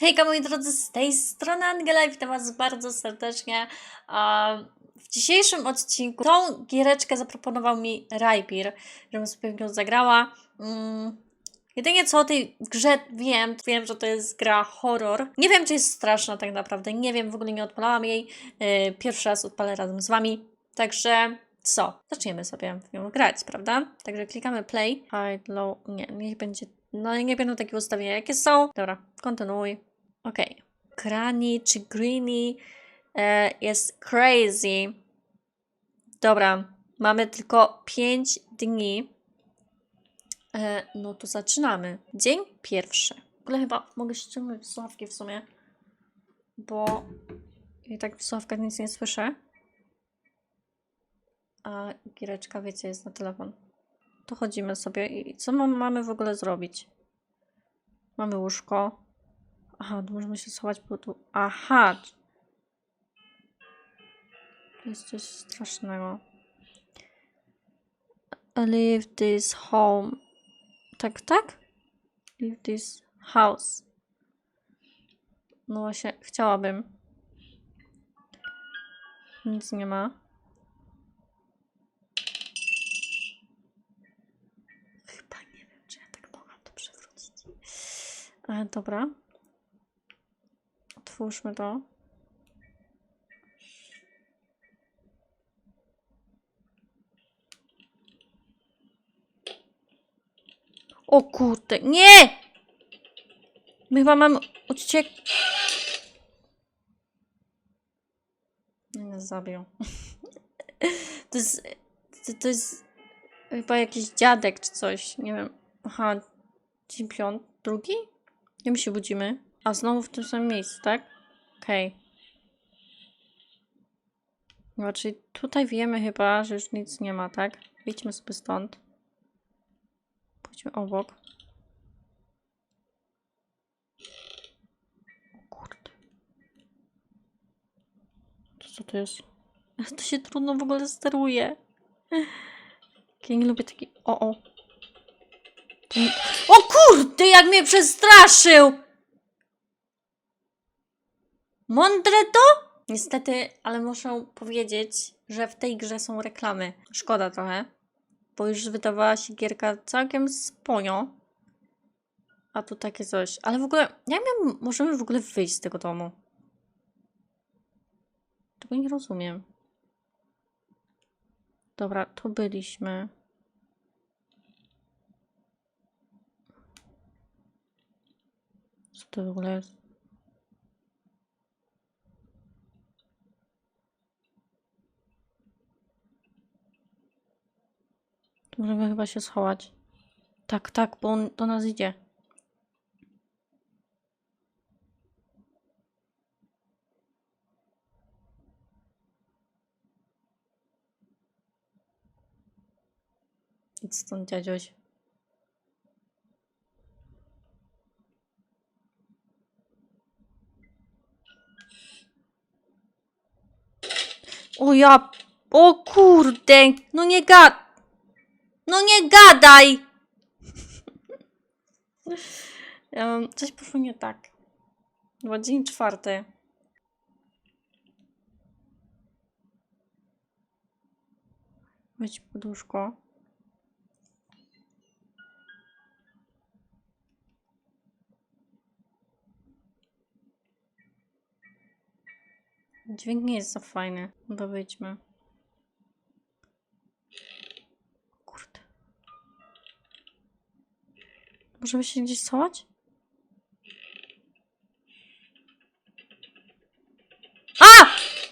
Hejka moi drodzy, z tej strony Angela i witam was bardzo serdecznie. W dzisiejszym odcinku tą giereczkę zaproponował mi Raipir, żebym sobie w nią zagrała. Mm, Jedynie co o tej grze wiem, wiem, że to jest gra horror. Nie wiem, czy jest straszna tak naprawdę, nie wiem, w ogóle nie odpalałam jej. Yy, Pierwszy raz odpalę razem z wami. Także co? Zaczniemy sobie w nią grać, prawda? Także klikamy play. Hide low. Nie, niech będzie. No nie będą takie ustawienia, jakie są. Dobra, kontynuuj. Okej. Granny czy Greeny e, jest crazy. Dobra, mamy tylko 5 dni. E, no to zaczynamy. Dzień pierwszy. W ogóle chyba mogę ściągnąć słuchawki w sumie, bo i tak w słuchawkach nic nie słyszę. A giereczka, wiecie, jest na telefon. To chodzimy sobie i co mam, mamy w ogóle zrobić? Mamy łóżko. Aha, to możemy się schować po tu. Aha! To jest coś strasznego. Leave this home. Tak, tak? Leave this house. No właśnie, chciałabym. Nic nie ma. Chyba nie wiem, czy ja tak mogłam to przewrócić. E, dobra. Otwórzmy to. O kurde, nie! My chyba mamy odciek... Nas zabił. To jest... To, to jest chyba jakiś dziadek czy coś. Nie wiem. Aha, dzień piąt... Drugi? Gdzie my się budzimy? A znowu w tym samym miejscu, tak? Okej. No, czyli tutaj wiemy chyba, że już nic nie ma, tak? Wyjdźmy sobie stąd. Pójdźmy obok. Kurde. To co to jest? To się trudno w ogóle steruje. Ja nie lubię taki... O, o. To nie- O kurde, jak mnie przestraszył! Mądre to? Niestety, ale muszę powiedzieć, że w tej grze są reklamy. Szkoda trochę, bo już wydawała się gierka całkiem sponio. A tu takie coś. Ale w ogóle, jak my możemy w ogóle wyjść z tego domu? Tego nie rozumiem. Dobra, tu byliśmy. To w ogóle możemy chyba się schować. Tak, tak, bo on do nas idzie. Idź stąd, dziadzioś. O ja... O kurde! No nie gad... No nie gadaj! Coś poszło nie tak. Chyba dzień czwarty. Wejdź pod Dźwięk nie jest za fajny. Chyba wyjdźmy. Kurde. Możemy się gdzieś schować? A!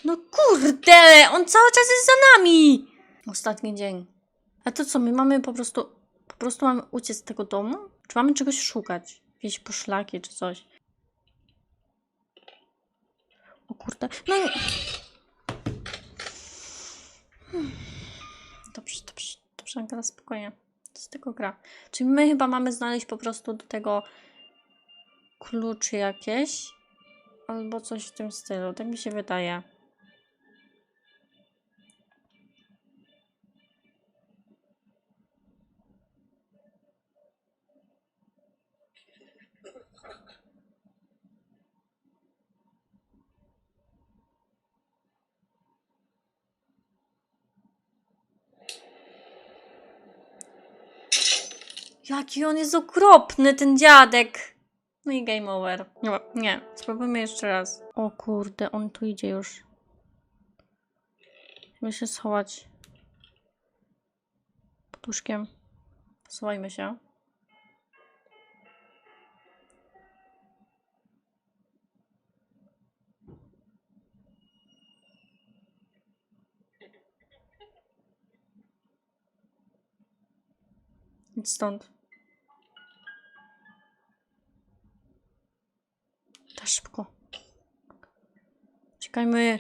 No kurde! On cały czas jest za nami! Ostatni dzień. A to co, my mamy po prostu... Po prostu mamy uciec z tego domu? Czy mamy czegoś szukać? Jakieś poszlaki czy coś? O kurde. No nie... Hmm. Dobrze, dobrze, dobrze, Angela, spokojnie. Jest tylko gra. Czyli my chyba mamy znaleźć po prostu do tego kluczy jakieś. Albo coś w tym stylu. Tak mi się wydaje. Jaki on jest okropny, ten dziadek. No i game over. Nie, nie, spróbujmy jeszcze raz. O kurde, on tu idzie już. Musimy się schować. Pod łóżkiem. Schowajmy się. Idź stąd. Szybko. Czekajmy.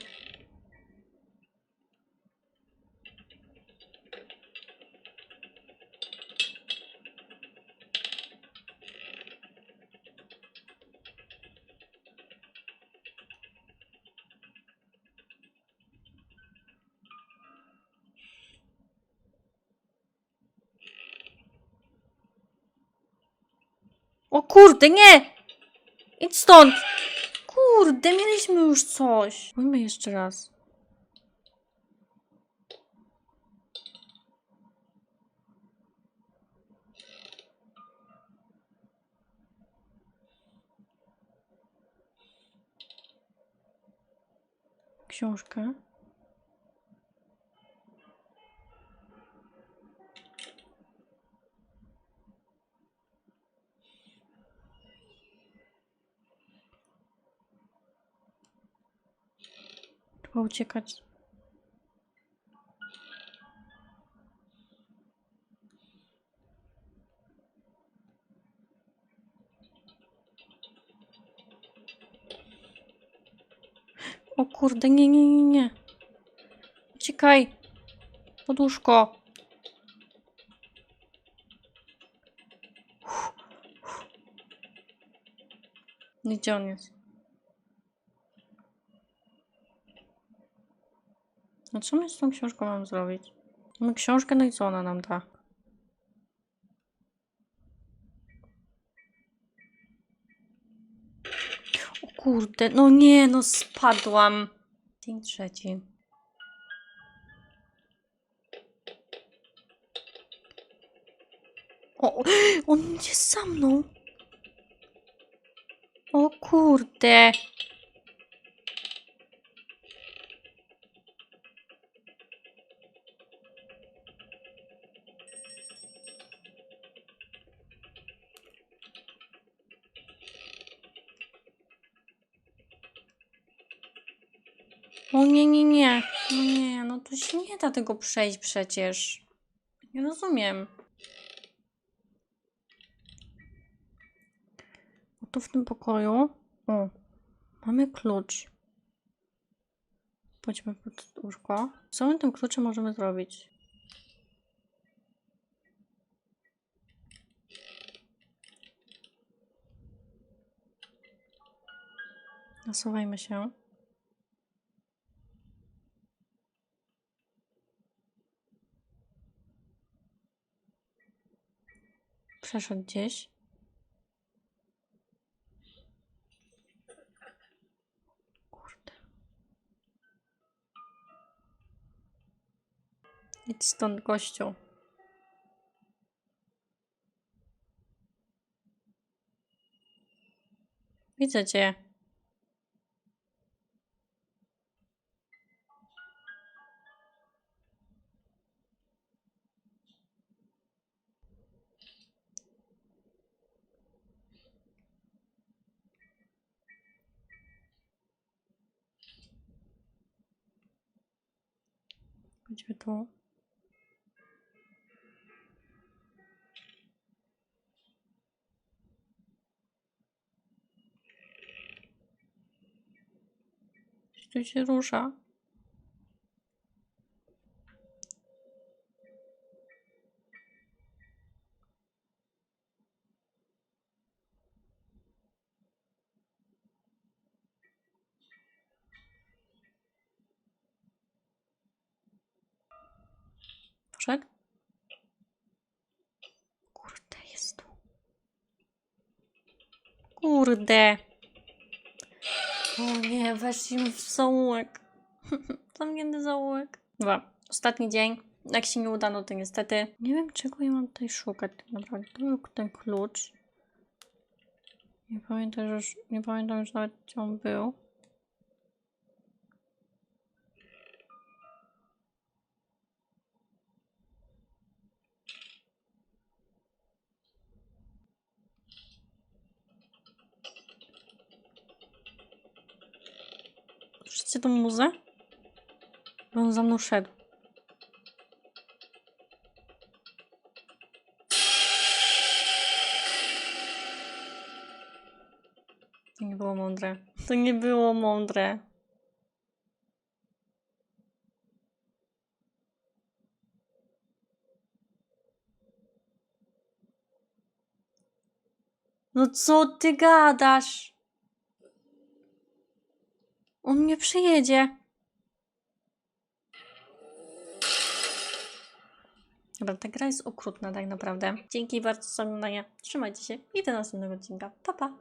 O kurde, nie! Idź stąd! Kurde, mieliśmy już coś. Mówimy jeszcze raz. Książkę. Trzeba uciekać. O kurde, nie, nie, nie, nie. Uciekaj. Poduszko. Gdzie on jest? No co my z tą książką mam zrobić? Mamy książkę, no i co ona nam da? O kurde, no nie, no spadłam. Dzień trzeci. O, on idzie za mną. O kurde. To się nie da tego przejść przecież. Nie rozumiem. O, tu w tym pokoju. O, mamy klucz. Pójdźmy pod łóżko. Co my tym kluczem możemy zrobić? Nasuwajmy się. Przeszedł gdzieś. Kurde. Idź stąd, gościu. Widzę cię. Chodźmy tu. Tu się rusza. Poszedł? Kurde, jest tu. Kurde. O nie, weszliśmy w zaułek. Zamknięty zaułek. Dobra, ostatni dzień. Jak się nie uda, no to niestety. Nie wiem, czego ja mam tutaj szukać tak naprawdę. To był ten klucz. Nie pamiętam już, nie pamiętam już nawet, gdzie on był. Słyszycie tą muzę? Bo on za mną szedł. To nie było mądre. To nie było mądre. No co ty gadasz? On mnie przyjedzie. Dobra, ta gra jest okrutna tak naprawdę. Dzięki bardzo za oglądanie. Trzymajcie się i do następnego odcinka. Pa, pa!